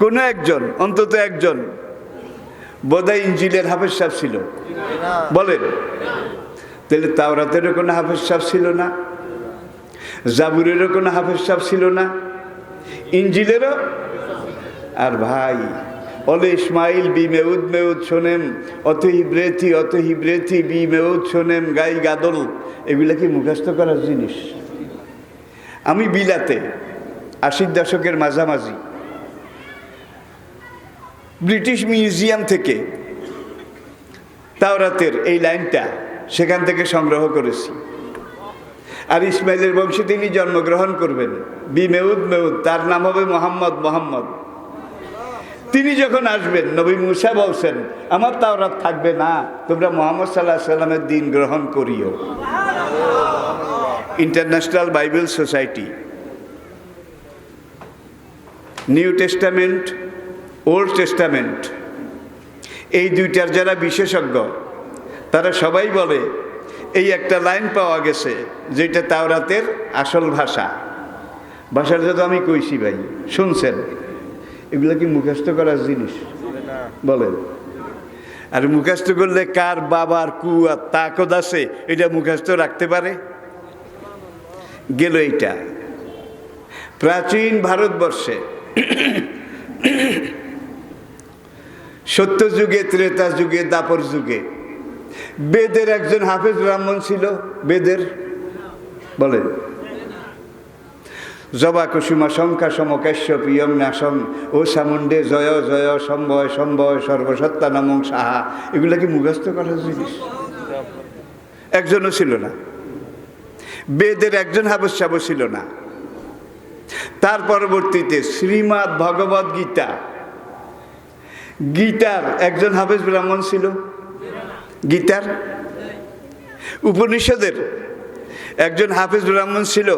কোনো একজন, অন্তত একজন, বোধহয় ইঞ্জিলের হাফেজ সাহেব ছিল। বলেন, তাহলে তাওরাতেরও কোনো হাফেজ সাহেব ছিল না? জাবুরেরও কোনো হাফেজ সাহেব ছিল না? ইঞ্জিলেরও? আর ভাই, অলে ইসমাইল বি মেউদ মেউদ শোনেম অত হিব্রেথি অত হিব্রেথি বি মেউদ শোনেম গাই গাদল, এগুলা কি মুখস্থ করার জিনিস? আমি বিলাতে, আশির দশকের মাঝামাঝি ব্রিটিশ মিউজিয়াম থেকে তাওরাতের এই লাইনটা সেখান থেকে সংগ্রহ করেছি। আর ইসমাইলের বংশে তিনি জন্মগ্রহণ করবেন। বি মেউদ মেউদ, তার নাম হবে মোহাম্মদ মোহাম্মদ। তিনি যখন আসবেন, নবী মুসা বলছেন, আমার তাওরাত থাকবে না, তোমরা মোহাম্মদ সাল্লাহ সাল্লামের দিন গ্রহণ করিও। International Bible society, new testament old testament. এই দুইটার যারা বিশেষজ্ঞ, তারা সবাই বলে, এই একটা লাইন পাওয়া গেছে, যেটা তাওরাতের আসল ভাষা। ভাষাটা তো আমি কইছি ভাই, শুনছেন? এগুলো কি মুখস্থ করার জিনিস? বলেন। আর মুখস্থ করলে কার বাবার কু আর তাকদ আছে, এটা মুখস্থ রাখতে পারে? গেল এইটা। প্রাচীন ভারতবর্ষে সত্য যুগে ত্রেতা যুগে দাপর যুগে বেদের একজন হাফেজ ব্রাহ্মণ ছিল, বেদের। বলেন। জবা কুসুমা শঙ্কা সমকাশ্য প্রিয়ম নাসম ও সামুন্ডে জয় জয়, সম্ভয় সম্ভয়, সর্বসত্তা নামং সাহা। এগুলো কি মুখস্থ করার জিনিস? একজনও ছিল না। বেদের একজন হাবস ছিল না। তার পরবর্তীতে শ্রীমৎ ভগবত গীতা গীতার একজন হাফেজ ব্রাহ্মণ ছিল। গীতার উপনিষদের। একজন হাফেজ ব্রাহ্মণ ছিল।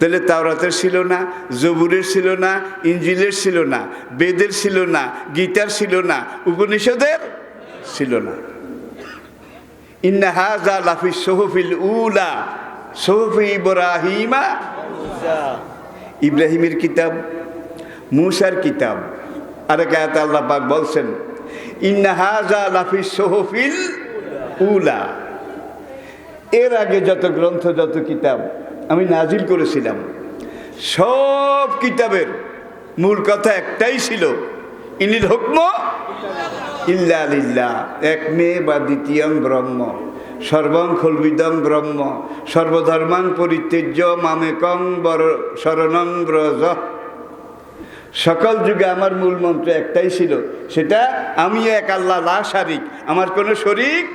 তাহলে তাওরাতের ছিল না, জবুরের ছিল না, ইঞ্জিলের ছিল না, বেদের ছিল না গীতার ছিল না, উপনিষদের ছিল না। ইন্না হাজা লাফি সোহফিল উলা, সোহফি ইব্রাহিমা। ইব্রাহিমের কিতাব, মুসার কিতাব। আরেক আয়াত আল্লাহ পাক বলছেন লাফি উলা। এর আগে যত গ্রন্থ, যত কিতাব আমি নাজিল করেছিলাম, সব কিতাবের মূল কথা একটাই ছিল, ইনিল হুকম ইল্লা লিল্লাহ। এক মেয়ে বা দ্বিতীয়ং ব্রহ্ম সর্বং খলবিদং ব্রহ্ম, সর্বধর্মাং পরিত্যজ্য মামেকং বর শরণং ব্রজ সকল যুগে আমার মূল মন্ত্র একটাই ছিল, সেটা আমি এক আল্লাহ, লা শারিক। আমার কোনো শরিক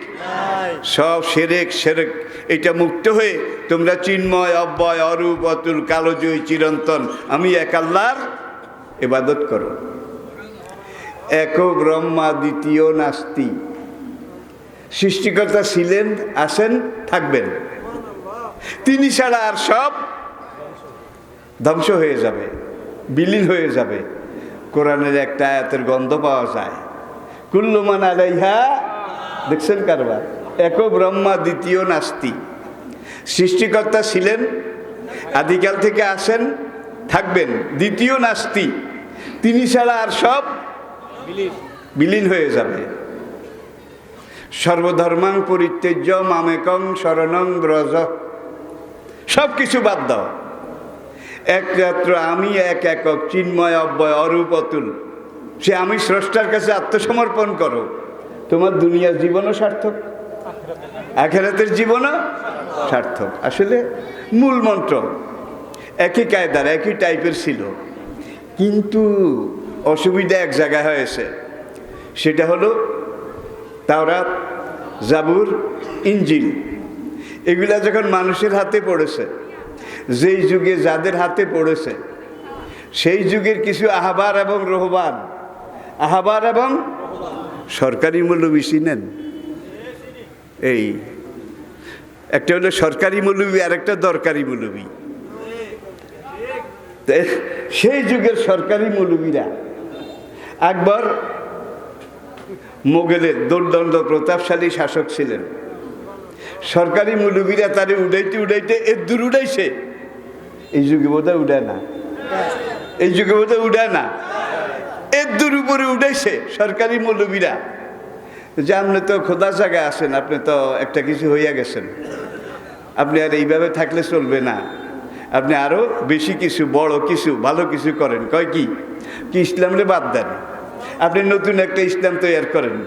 সব সেরেক সেরেক। এটা মুক্ত হয়ে তোমরা চিন্ময়, অব্যয়, অরূপ, অতুল, কালোজয়ী, চিরন্তন, আমি এক আল্লাহর এবাদত করো। এক ব্রহ্মা, দ্বিতীয় নাস্তি। সৃষ্টিকর্তা ছিলেন আসেন থাকবেন। তিনি ছাড়া আর সব ধ্বংস হয়ে যাবে। বিলীন হয়ে যাবে। কোরআনের একটা আয়াতের গন্ধ পাওয়া যায়। কুল্লুমান আলাইহা, দেখছেন কারবার? এক ব্রহ্মা দ্বিতীয় নাস্তি। সৃষ্টিকর্তা ছিলেন, আদিকাল থেকে আসেন, থাকবেন, দ্বিতীয় নাস্তি। তিনি ছাড়া আর সব বিলীন হয়ে যাবে। সর্বধর্মাং পরিত্যজ্য মামেকং শরণং ব্রজ। সব কিছু বাদ দাও। একমাত্র আমি এক একক, চিন্ময় অব্যয়, অরূপ অতুল। সে আমি স্রষ্টার কাছে আত্মসমর্পণ করো। তোমার দুনিয়ার জীবনও সার্থক, আখেরাতের জীবনও সার্থক। আসলে মূল মন্ত্র একই কায়দার, একই টাইপের ছিল। কিন্তু অসুবিধা এক জায়গায় হয়েছে। সেটা হলো তাওরাত, জাবুর ইঞ্জিন এগুলা যখন মানুষের হাতে পড়েছে যেই যুগে যাদের হাতে পড়েছে, সেই যুগের কিছু আহবার এবং রহবান। আহবার এবং সরকারি মৌলবী চিনেন এই, একটা হলো সরকারি মৌলবী আর একটা দরকারি মৌলবী। তো, সেই যুগের সরকারি মৌলবীরা একবার মোগলের দুর্দণ্ড প্রতাপশালী শাসক ছিলেন। সরকারি মৌলবীরা তারে উড়াইতে উড়াইতে এর দূর উড়াইছে। এই যুগে বোধহয় উড়ায় না। এই যুগে বোধহয় উড়ায় না। এর দূর উপরে উঠেছে সরকারি মৌলবীরা। যে আপনি তো খোদা জায়গায় আছেন, আপনি তো একটা কিছু হইয়া গেছেন। আপনি আর এইভাবে থাকলে চলবে না। আপনি আরও বেশি কিছু, বড় কিছু, ভালো কিছু করেন। কয় কি? কি ইসলামরে বাদ দেন। আপনি নতুন একটা ইসলাম তৈরি করেন।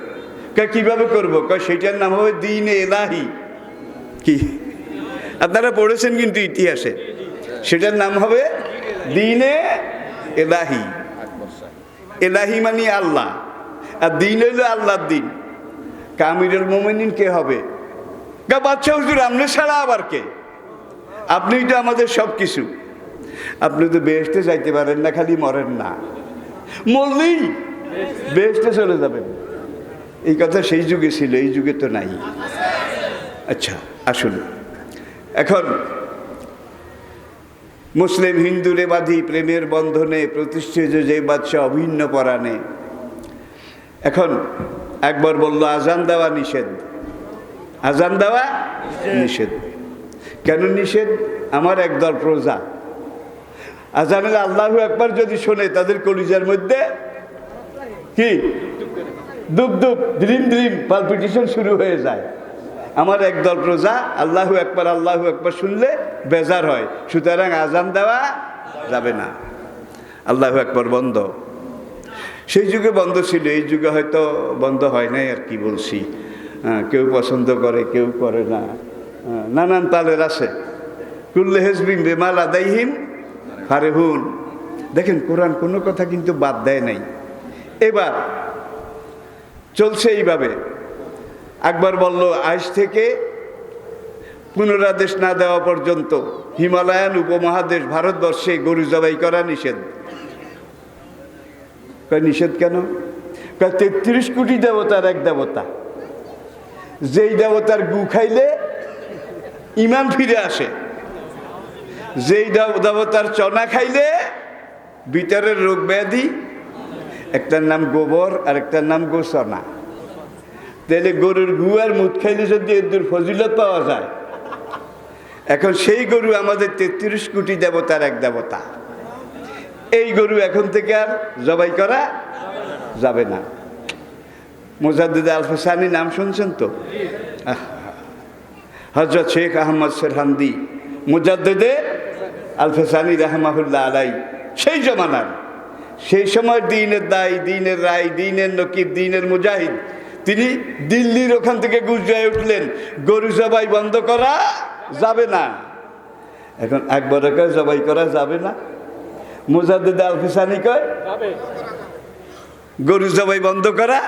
কয় কীভাবে করব? কয় সেটার নাম হবে দিন এলাহি। কি? আপনারা পড়েছেন কিন্তু ইতিহাসে। সেটার নাম হবে দিনে এলাহি। এলাহি মানে আল্লাহ। আর দিন হইল আল্লাহর দিন। কামিরুল মোমিনিন কে হবে? গা বাচ্চা হুজুর, আপনি ছাড়া আবার কে? আপনিই তো আমাদের সব কিছু আপনি তো বেহেস্টে যাইতে পারেন না, খালি মরেন না। মরলেই বেহেস্টে চলে যাবেন। এই কথা সেই যুগে ছিল, এই যুগে তো নাই। আচ্ছা আসুন। এখন মুসলিম হিন্দুরে বাধি প্রেমের বন্ধনে প্রতিষ্ঠিত যে বাচ্চা অভিন্ন পরাণে। এখন একবার বলল, আজান দেওয়া নিষেধ। আজান দেওয়া নিষেধ। কেন নিষেধ? আমার একদল প্রজা। আজানের আল্লাহ একবার যদি শোনে, তাদের কলিজার মধ্যে কি? দুপ দুপ ড্রিম ড্রিম পালপিটিশন শুরু হয়ে যায়। আমার একদল প্রজা, আল্লাহু একবার আল্লাহু একবার শুনলে বেজার হয়। সুতরাং আজান দেওয়া যাবে না। আল্লাহু একবার বন্ধ। সেই যুগে বন্ধ ছিল, এই যুগে হয়তো বন্ধ হয় নাই, আর কি বলছি। কেউ পছন্দ করে, কেউ করে না। নানান তালের আছে। কুল্লে হেসবিন রেমাল আদাইহিম ফারেহুন। দেখেন, কোরআন কোনো কথা কিন্তু বাদ দেয় নাই। এবার চলছে এইভাবে। একবার বলল, আজ থেকে পুনরাদেশ না দেওয়া পর্যন্ত হিমালয়ান উপমহাদেশ ভারতবর্ষে গরু জবাই করা নিষেধ। নিষেধ কেন? তেত্রিশ কোটি দেবতার এক দেবতা। যেই দেবতার গু খাইলে ইমান ফিরে আসে। যেই দেব- দেবতার চনা খাইলে ভিতরের রোগ ব্যাধি। একটার নাম গোবর আর একটার নাম গোসনা তাহলে গরুর গু আর মুখ খাইলে যদি এদের ফজিলত পাওয়া যায়? এখন সেই গরু আমাদের তেত্রিশ কোটি দেবতার এক দেবতা। এই গরু এখন থেকে আর জবাই করা যাবে না। মোজাদ্দিদ আলফাসানি নাম শুনছেন তো? হজরত শেখ আহমদ সেরহান্দি, মুজাদ্দেদে আলফাসানি রহমাহুল্লাহ আলাই সেই জমানার। সেই সময় দিনের দায়, দিনের রায়, দিনের নকিব, দিনের মুজাহিদ তিনি দিল্লির ওখান থেকে গুজরায় উঠলেন গরু জবাই বন্ধ করা যাবে না। এখন একবার কয় জবাই করা যাবে না। মুজাদ্দিদ আলফিসানি কয় গরু জবাই বন্ধ করা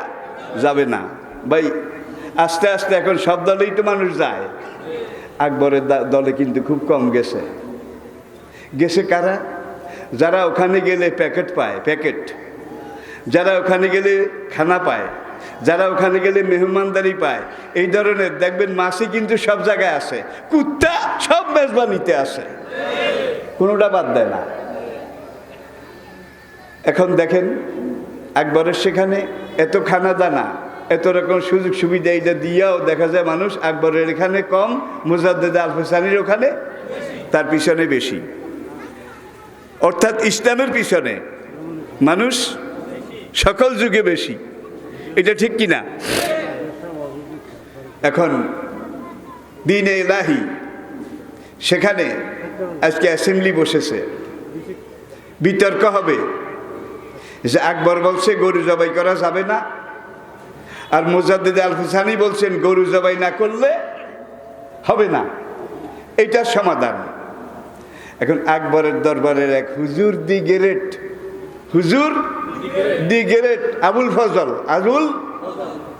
যাবে না। ভাই আস্তে আস্তে এখন সব দলেই তো মানুষ যায়। আকবরের দলে কিন্তু খুব কম গেছে। গেছে কারা? যারা ওখানে গেলে প্যাকেট পায় প্যাকেট। যারা ওখানে গেলে খানা পায় যারা ওখানে গেলে মেহমানদারি পায়, এই ধরনের, দেখবেন মাসি কিন্তু সব জায়গায় আছে কুত্তা সব মেজবানিতে আসে। কোনোটা বাদ দেয় না। এখন দেখেন একবারের সেখানে এত খানা দানা এত রকম সুযোগ সুবিধা এইটা দিয়াও দেখা যায় মানুষ আকবরের এখানে কম, মুজাদ্দেদ আলফেসানির ওখানে তার পিছনে বেশি। অর্থাৎ ইসলামের পিছনে মানুষ সকল যুগে বেশি। এটা ঠিক কি না এখন, দিনে এলাহি সেখানে আজকে অ্যাসেম্বলি বসেছে। বিতর্ক হবে যে আকবর বলছে, গরু জবাই করা যাবে না। আর মুজাদ্দিদ আল হুসানি বলছেন, গরু জবাই না করলে হবে না। এটার সমাধান। এখন আকবরের দরবারের এক হুজুর দি গেরেট হুজুর দি গেরেট আবুল ফজল। আবুল?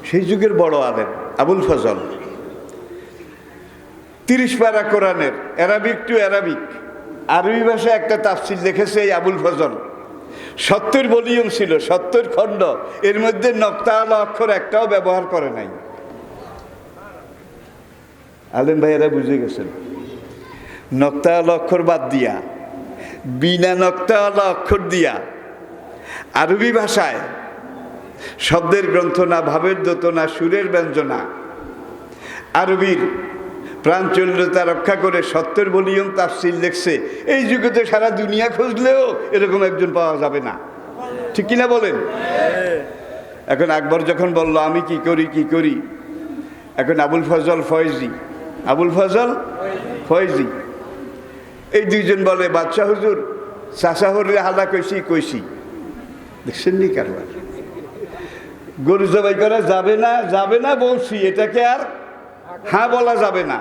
সেই যুগের বড় আলেম, আবুল ফজল। তিরিশ পারা কোরআনের, অ্যারাবিক টু অ্যারাবিক। আরবি ভাষায় একটা তাফসিল লিখেছে এই আবুল ফজল। সত্তর ভলিউম ছিল, সত্তর খণ্ড। এর মধ্যে নক্তাল অক্ষর একটাও ব্যবহার করে নাই। আলেম ভাইয়েরা বুঝে গেছেন। নক্তাল অক্ষর বাদ দিয়া, বিনা নক্তাল অক্ষর দিয়া আরবি ভাষায় শব্দের গ্রন্থ না, ভাবের দোতনা সুরের ব্যঞ্জনা। আরবির প্রাঞ্চল্যতা রক্ষা করে সত্তর ভলিউম তাফসিল লেখছে। এই যুগে তো সারা দুনিয়া খুঁজলেও এরকম একজন পাওয়া যাবে না। ঠিক কিনা বলেন? এখন আকবর যখন বলল, আমি কি করি কি করি? এখন আবুল ফজল ফয়জি। আবুল ফজল ফয়জি। এই দুইজন বলে, বাদশাহ হুজুর চাষা হালা কইছি কইছি। দেখছেন নি কারবার? গরু জবাই করা যাবে না যাবে না বলছি, এটাকে আর হ্যাঁ বলা যাবে না।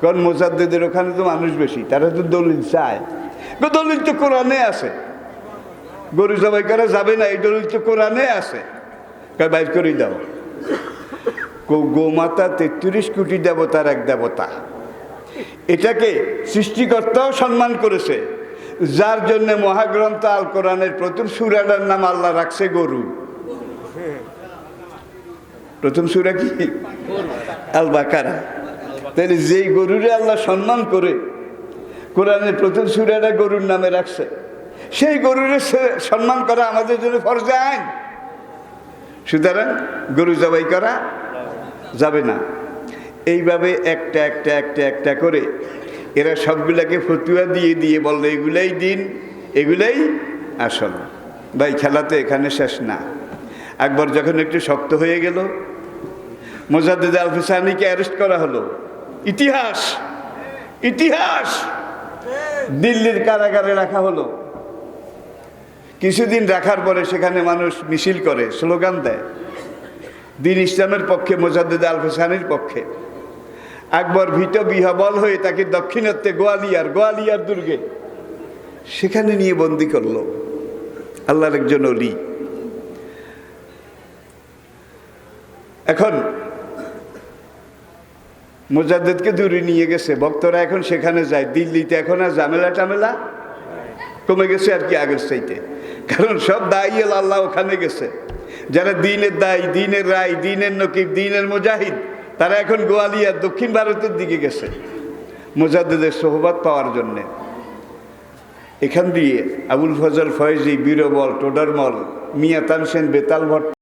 কারণ মোজাদ্দেদের ওখানে তো মানুষ বেশি, তারা তো দলিল চায়। দলিল তো কোরআনে আছে। গরু জবাই করা যাবে না, এই দলিল তো কোরআনে আছে। বাইর করে দাও। গোমাতা তেত্রিশ কোটি দেবতার এক দেবতা। এটাকে সৃষ্টিকর্তাও সম্মান করেছে। যার জন্য মহাগ্রন্থ আল কোরআনের প্রথম সুরাটার নাম আল্লাহ রাখছে গরু। প্রথম সুরা কি? আল বাকারা তাহলে যেই গরুরে আল্লাহ সম্মান করে, কোরআনের প্রথম সুরাটা গরুর নামে রাখছে, সেই গরুরে সম্মান করা আমাদের জন্য ফরজে আইন। সুতরাং গরু জবাই করা যাবে না। এইভাবে একটা একটা একটা একটা করে এরা সবগুলাকে ফতুয়া দিয়ে দিয়ে বলল, এগুলাই দিন, এগুলাই আসল ভাই, খেলা তো এখানে শেষ না। একবার যখন একটু শক্ত হয়ে গেল, মোজাদ্দিদ আল হুসানিকে অ্যারেস্ট করা হলো। ইতিহাস ইতিহাস! দিল্লির কারাগারে রাখা হলো। কিছুদিন রাখার পরে সেখানে মানুষ মিছিল করে, স্লোগান দেয়। দিন ইসলামের পক্ষে, মোজাদ্দিদ আল হোসানির পক্ষে। আকবর ভীত বিহবল হয়ে তাকে দক্ষিণাত্যে গোয়ালিয়ার গোয়ালিয়ার দুর্গে। সেখানে নিয়ে বন্দি করল। আল্লাহর একজন অলি এখন মোজাদ্দেদকে দূরে নিয়ে গেছে। ভক্তরা এখন সেখানে যায়। দিল্লিতে এখন আর ঝামেলা টামেলা কমে গেছে আর কি আগের চাইতে। কারণ সব দায়ী আল্লাহ ওখানে গেছে। যারা দিনের দায়ী, দিনের রায়, দিনের নকিব, দিনের মুজাহিদ তারা এখন গোয়ালিয়া, দক্ষিণ ভারতের দিকে গেছে, মোজাদ্দেদের সহবাদ পাওয়ার জন্যে। এখান দিয়ে আবুল ফজল ফয়েজি, বীরবল, টোডারমল, মিয়া তানসেন, বেতাল ভট্ট